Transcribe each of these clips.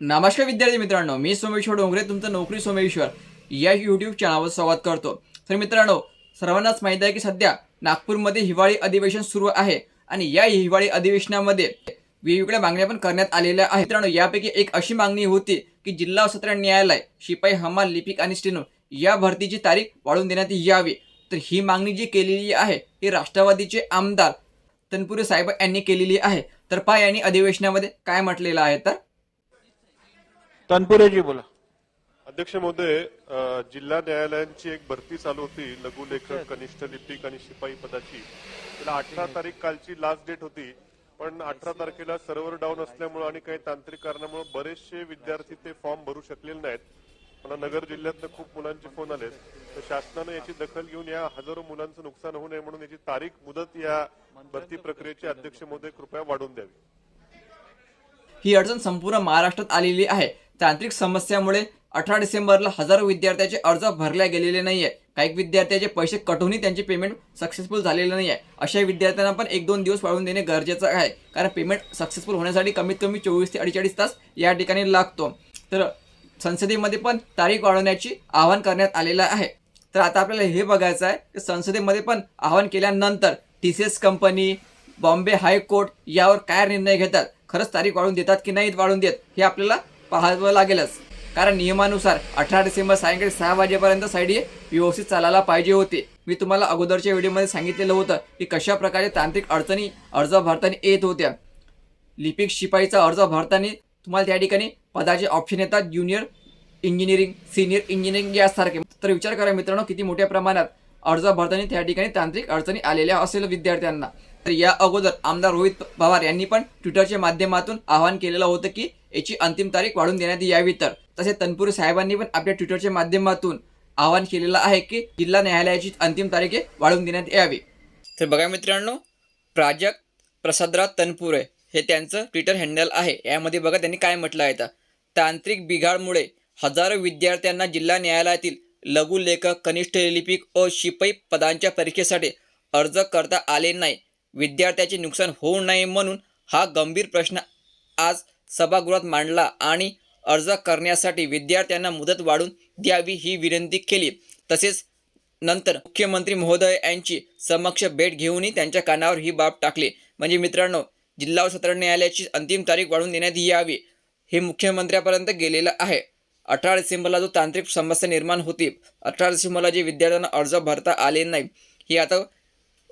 नमस्कार विद्यार्थी मित्रांनो मी सोमेश्वर डोंगरे तुमचं नोकरी सोमेश्वर. या यूट्यूब चॅनलवर संवाद करतो. तर मित्रांनो सर्वांनाच माहीत आहे की सध्या नागपूरमध्ये हिवाळी अधिवेशन सुरू आहे आणि या हिवाळी अधिवेशनामध्ये वेगवेगळ्या मागण्या पण करण्यात आलेल्या आहेत. मित्रांनो यापैकी एक अशी मागणी होती की जिल्हा सत्र न्यायालय शिपाई हमाल लिपिक आणि स्टेनो या भरतीची तारीख वाढवून देण्यात यावी. तर ही मागणी जी केलेली आहे ही राष्ट्रवादीचे आमदार तनपुरे साहेब यांनी केलेली आहे. तर पहा यांनी अधिवेशनामध्ये काय म्हटलेलं आहे तर? तनपुरेजी बोला. अध्यक्ष महोदय जिल्हा न्यायालयांची एक भरती चालू होती लघुलेखक कनिष्ठ लिपिक आणि शिपाई पदाची. त्याला अठरा तारीख कालची लास्ट डेट होती पण अठरा तारखेला सर्व्हर डाऊन असल्यामुळे आणि काही तांत्रिक कारणामुळे बरेचसे विद्यार्थी ते फॉर्म भरू शकलेले नाहीत. मला नगर जिल्ह्यातनं खूप मुलांचे फोन आले तर शासनानं याची दखल घेऊन या हजारो मुलांचं नुकसान होऊ नये म्हणून याची तारीख मुदत या भरती प्रक्रियेची अध्यक्ष महोदय कृपया वाढवून द्यावी. ही अडचण संपूर्ण महाराष्ट्रात आलेली आहे. तांत्रिक समस्यामुळे अठरा डिसेंबरला हजारो विद्यार्थ्याचे अर्ज भरले गेलेले नाही आहे काही विद्यार्थ्याचे पैसे कटूनही त्यांचे पेमेंट सक्सेसफुल झालेलं नाही आहे अशा विद्यार्थ्यांना पण एक दोन दिवस वाढवून देणे गरजेचं आहे. कारण पेमेंट सक्सेसफुल होण्यासाठी कमीत कमी चोवीस ते अडीचाळीस तास या ठिकाणी लागतो. तर संसदेमध्ये पण तारीख वाढवण्याची आवाहन करण्यात आलेलं आहे. तर आता आपल्याला हे बघायचं आहे की संसदेमध्ये पण आवाहन केल्यानंतर T C S company Bombay high court यावर काय निर्णय घेतात? खरंच तारीख वाढवून देतात की नाहीत वाढवून देत? हे आपल्याला पाहावं लागेलच. कारण नियमानुसार अठरा डिसेंबर सायंकाळी सहा वाजेपर्यंत साईड हे व्यवस्थित चालायला पाहिजे होते. मी तुम्हाला अगोदरच्या व्हिडिओमध्ये सांगितलेलं होतं की कशा प्रकारे तांत्रिक अडचणी अर्ज भरताना येत होत्या. लिपिक शिपाईचा अर्ज भरताना तुम्हाला त्या ठिकाणी पदाचे ऑप्शन येतात. ज्युनियर इंजिनिअरिंग सिनियर इंजिनिअरिंग यासारखे. तर विचार करा मित्रांनो किती मोठ्या प्रमाणात अर्ज भरताना त्या ठिकाणी तांत्रिक अडचणी आलेल्या असेल विद्यार्थ्यांना. तर या अगोदर आमदार रोहित पवार यांनी पण ट्विटरच्या माध्यमातून आवाहन केलेलं होतं की याची अंतिम तारीख वाढून देण्यात यावी तर. तसे तनपुरे साहेबांनी पण आपल्या ट्विटरच्या माध्यमातून आवाहन केलेलं आहे की जिल्हा न्यायालयाची अंतिम तारीख वाढवून देण्यात यावी. तर बघा मित्रांनो प्राजक्त प्रसादराव तनपुरे हे त्यांचं ट्विटर हँडल आहे. यामध्ये बघा त्यांनी काय म्हटलं आहे तर तांत्रिक बिघाडमुळे हजारो विद्यार्थ्यांना जिल्हा न्यायालयातील लघुलेखक कनिष्ठ लिपिक व शिपाई पदांच्या परीक्षेसाठी अर्ज करता आले नाही. विद्यार्थ्याचे नुकसान होऊ नये म्हणून हा गंभीर प्रश्न आज सभागृहात मांडला आणि अर्ज करण्यासाठी विद्यार्थ्यांना मुदत वाढून द्यावी ही विनंती केली. तसेच नंतर मुख्यमंत्री महोदय यांची समक्ष भेट घेऊनही त्यांच्या कानावर ही बाब टाकली. म्हणजे मित्रांनो जिल्हा व सत्र न्यायालयाची अंतिम तारीख वाढवून देण्यात यावी हे मुख्यमंत्र्यापर्यंत गेलेलं आहे. अठरा डिसेंबरला जो तांत्रिक समस्या निर्माण होती अठरा डिसेंबरला जे विद्यार्थ्यांना अर्ज भरता आले नाही ही आता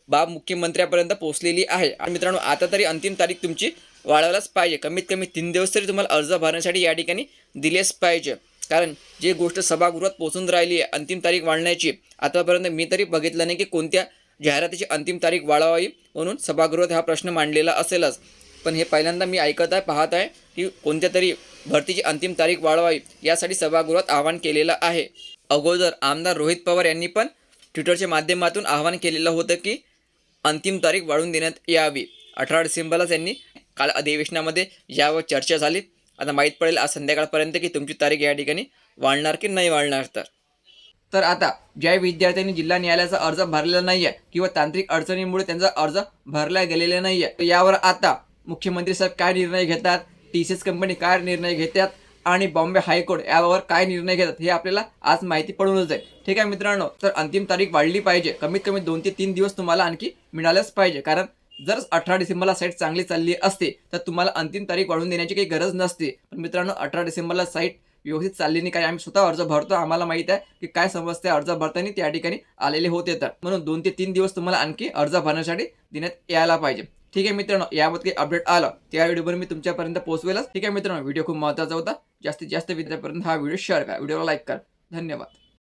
बाब मुख्यमंत्र्यापर्यंत पोहोचलेली आहे. आणि मित्रांनो आता तरी अंतिम तारीख तुमची वाढवलाच पाहिजे. कमीत कमी तीन दिवस तरी तुम्हाला अर्ज भरण्यासाठी या ठिकाणी दिलेच पाहिजे. कारण जी गोष्ट सभागृहात पोहोचून राहिली आहे अंतिम तारीख वाढण्याची आतापर्यंत मी तरी बघितलं नाही की कोणत्या जाहिरातीची अंतिम तारीख वाढवावी म्हणून सभागृहात हा प्रश्न मांडलेला असेलच. पण हे पहिल्यांदा मी ऐकत आहे पाहत आहे की कोणत्या तरी भरतीची अंतिम तारीख वाढवावी यासाठी सभागृहात आवाहन केलेलं आहे. अगोदर आमदार रोहित पवार यांनी पण ट्विटरच्या माध्यमातून आवाहन केलेलं होतं की अंतिम तारीख वाढवून देण्यात यावी. अठरा डिसेंबरला त्यांनी काल अधिवेशनामध्ये यावर चर्चा झाली. आता माहीत पडेल आज संध्याकाळपर्यंत की तुमची तारीख या ठिकाणी वाढणार की नाही वाढणार तर. तर आता ज्या विद्यार्थ्यांनी जिल्हा न्यायालयाचा अर्ज भरलेला नाही आहे किंवा तांत्रिक अडचणीमुळे त्यांचा अर्ज भरला गेलेला नाही आहे यावर आता मुख्यमंत्री साहेब काय निर्णय घेतात टी सी एस कंपनी काय निर्णय घेतात आणि बॉम्बे हायकोर्ट यावर काय निर्णय घेतात हे आपल्याला आज माहिती पडूनच जाईल ठीक आहे मित्रांनो तर अंतिम तारीख वाढली पाहिजे. कमीत कमी दोन ते तीन दिवस तुम्हाला आणखी मिळालंच पाहिजे. कारण जर अठरा डिसेंबरला साईट चांगली चालली असते तर तुम्हाला अंतिम तारीख वाढवून देण्याची काही गरज नसते. पण मित्रांनो अठरा डिसेंबरला साईट व्यवस्थित चालली नाही काय आम्ही स्वतः अर्ज भरतो आम्हाला माहीत आहे की काय समस्या अर्ज भरताना त्या ठिकाणी आलेले होते तर म्हणून दोन ते तीन दिवस तुम्हाला आणखी अर्ज भरण्यासाठी देण्यात यायला पाहिजे. ठीक आहे मित्रांनो याबाबत काही अपडेट आलं त्या व्हिडिओवर मी तुमच्यापर्यंत पोहोचवेलच. ठीक आहे मित्रांनो व्हिडिओ खूप महत्त्वाचा होता. जास्तीत जास्त विद्यार्थ्यापर्यंत हा व्हिडिओ शेअर करा. व्हिडिओला लाईक करा. धन्यवाद.